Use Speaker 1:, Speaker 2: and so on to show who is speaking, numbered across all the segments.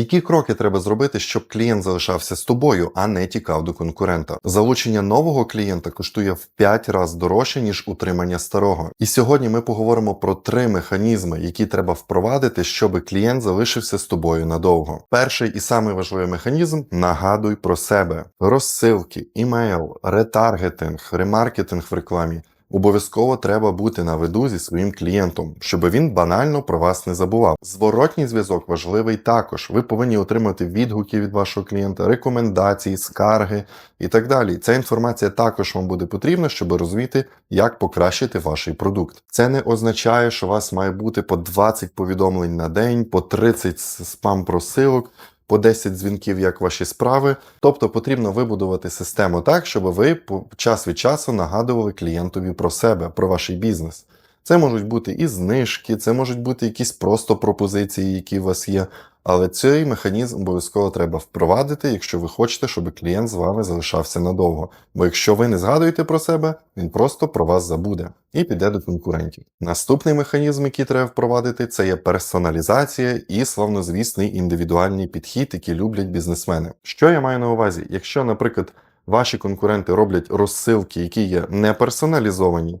Speaker 1: Які кроки треба зробити, щоб клієнт залишався з тобою, а не тікав до конкурента? Залучення нового клієнта коштує в 5 разів дорожче, ніж утримання старого. І сьогодні ми поговоримо про три механізми, які треба впровадити, щоб клієнт залишився з тобою надовго. Перший і самий важливий механізм нагадуй про себе: розсилки, імейл, ретаргетинг, ремаркетинг в рекламі. Обов'язково треба бути на виду зі своїм клієнтом, щоб він банально про вас не забував. Зворотній зв'язок важливий також. Ви повинні отримати відгуки від вашого клієнта, рекомендації, скарги і так далі. Ця інформація також вам буде потрібна, щоб розуміти, як покращити ваш продукт. Це не означає, що у вас має бути по 20 повідомлень на день, по 30 спам-просилок по 10 дзвінків, як ваші справи. Тобто потрібно вибудувати систему так, щоб ви час від часу нагадували клієнтові про себе, про ваш бізнес. Це можуть бути і знижки, це можуть бути якісь просто пропозиції, які у вас є. Але цей механізм обов'язково треба впровадити, якщо ви хочете, щоб клієнт з вами залишався надовго. Бо якщо ви не згадуєте про себе, він просто про вас забуде і піде до конкурентів. Наступний механізм, який треба впровадити, це є персоналізація і славнозвісний індивідуальний підхід, який люблять бізнесмени. Що я маю на увазі? Якщо, наприклад, ваші конкуренти роблять розсилки, які є не персоналізовані,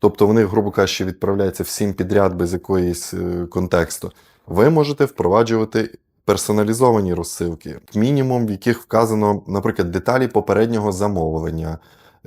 Speaker 1: тобто вони, грубо кажучи, відправляються всім підряд без якоїсь е, контексту ви можете впроваджувати персоналізовані розсилки, мінімум, в яких вказано, наприклад, деталі попереднього замовлення.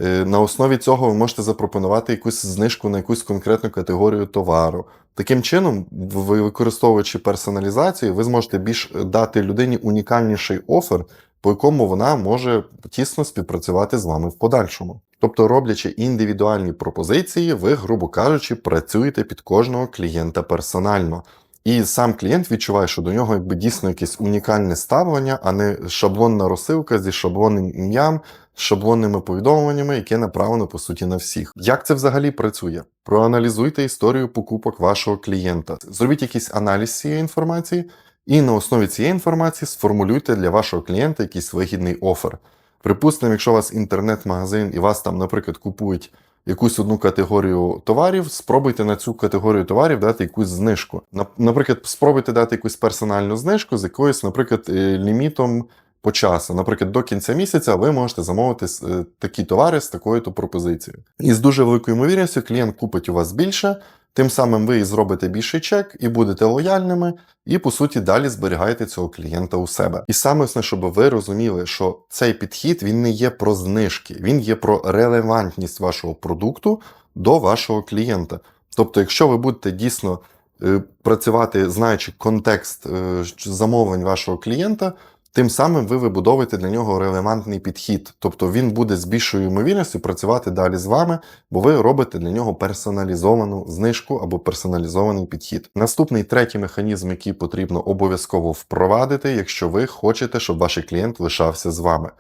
Speaker 1: Е, на основі цього ви можете запропонувати якусь знижку на якусь конкретну категорію товару. Таким чином, ви використовуючи персоналізацію, ви зможете більш дати людині унікальніший офер, по якому вона може тісно співпрацювати з вами в подальшому. Тобто, роблячи індивідуальні пропозиції, ви, грубо кажучи, працюєте під кожного клієнта персонально. І сам клієнт відчуває, що до нього якби дійсно якесь унікальне ставлення, а не шаблонна розсилка зі шаблонним ім'ям, шаблонними повідомленнями, яке направлено по суті на всіх. Як це взагалі працює? Проаналізуйте історію покупок вашого клієнта, зробіть якийсь аналіз цієї інформації, і на основі цієї інформації сформулюйте для вашого клієнта якийсь вигідний офер. Припустимо, якщо у вас інтернет-магазин і вас там, наприклад, купують якусь одну категорію товарів, спробуйте на цю категорію товарів дати якусь знижку. Наприклад, спробуйте дати якусь персональну знижку з якоюсь, наприклад, е, лімітом по часу. Наприклад, до кінця місяця ви можете замовити е, такі товари з такою-то пропозицією. І з дуже великою ймовірністю клієнт купить у вас більше. Тим самим ви зробите більший чек, і будете лояльними, і по суті далі зберігаєте цього клієнта у себе. І саме основне, щоб ви розуміли, що цей підхід він не є про знижки, він є про релевантність вашого продукту до вашого клієнта. Тобто, якщо ви будете дійсно е, працювати, знаючи контекст е, замовлень вашого клієнта, Тим самим ви вибудовуєте для нього релевантний підхід, тобто він буде з більшою ймовірністю працювати далі з вами, бо ви робите для нього персоналізовану знижку або персоналізований підхід. Наступний третій механізм, який потрібно обов'язково впровадити, якщо ви хочете, щоб ваш клієнт лишався з вами.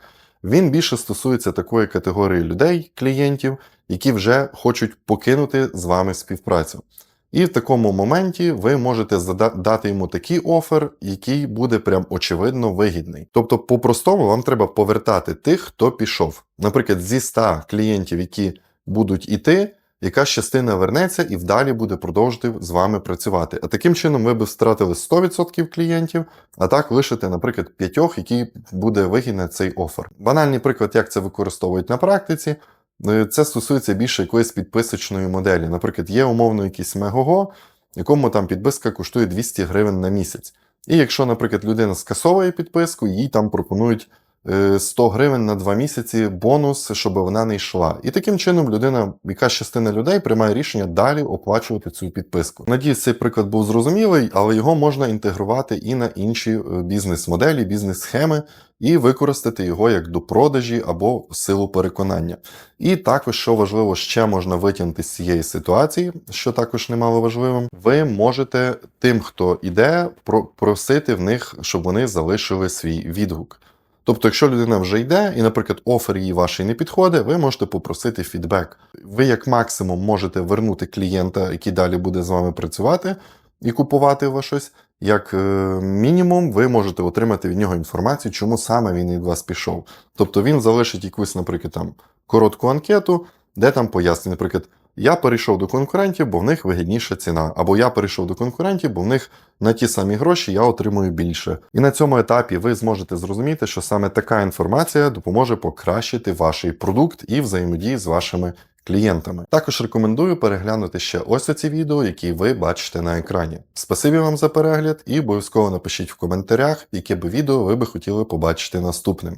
Speaker 1: Він більше стосується такої категорії людей, клієнтів, які вже хочуть покинути з вами співпрацю. І в такому моменті ви можете дати йому такий офер, який буде прям очевидно вигідний. Тобто, по-простому, вам треба повертати тих, хто пішов. Наприклад, зі 100 клієнтів, які будуть іти, якась частина вернеться і вдалі буде продовжувати з вами працювати. А таким чином ви б втратили 100% клієнтів, а так лишите, наприклад, п'ятьох, які буде вигідний цей офер. Банальний приклад, як це використовують на практиці. Ну, це стосується більше якоїсь підписочної моделі. Наприклад, є умовно якийсь Мегого, якому там підписка коштує 200 гривень на місяць. І якщо, наприклад, людина скасовує підписку, їй там пропонують 100 е, гривень на 2 місяці бонус, щоб вона не йшла. І таким чином людина, якась частина людей приймає рішення далі оплачувати цю підписку. Надіюсь, цей приклад був зрозумілий, але його можна інтегрувати і на інші е, бізнес-моделі, бізнес-схеми, і використати його як до продажі або силу переконання. І також, що важливо, ще можна витягнути з цієї ситуації, що також немало важливим, ви можете тим, хто іде, просити в них, щоб вони залишили свій відгук. Тобто, якщо людина вже йде, і, наприклад, офер її вашій не підходить, ви можете попросити фідбек. Ви, як максимум, можете вернути клієнта, який далі буде з вами працювати і купувати вас щось. Як е, мінімум, ви можете отримати від нього інформацію, чому саме він від вас пішов. Тобто він залишить якусь, наприклад, там коротку анкету, де там пояснює, наприклад, Я перейшов до конкурентів, бо в них вигідніша ціна, або я перейшов до конкурентів, бо в них на ті самі гроші я отримую більше. І на цьому етапі ви зможете зрозуміти, що саме така інформація допоможе покращити ваш продукт і взаємодії з вашими клієнтами. Також рекомендую переглянути ще ось оці відео, які ви бачите на екрані. Спасибі вам за перегляд і обов'язково напишіть в коментарях, яке би відео ви би хотіли побачити наступним.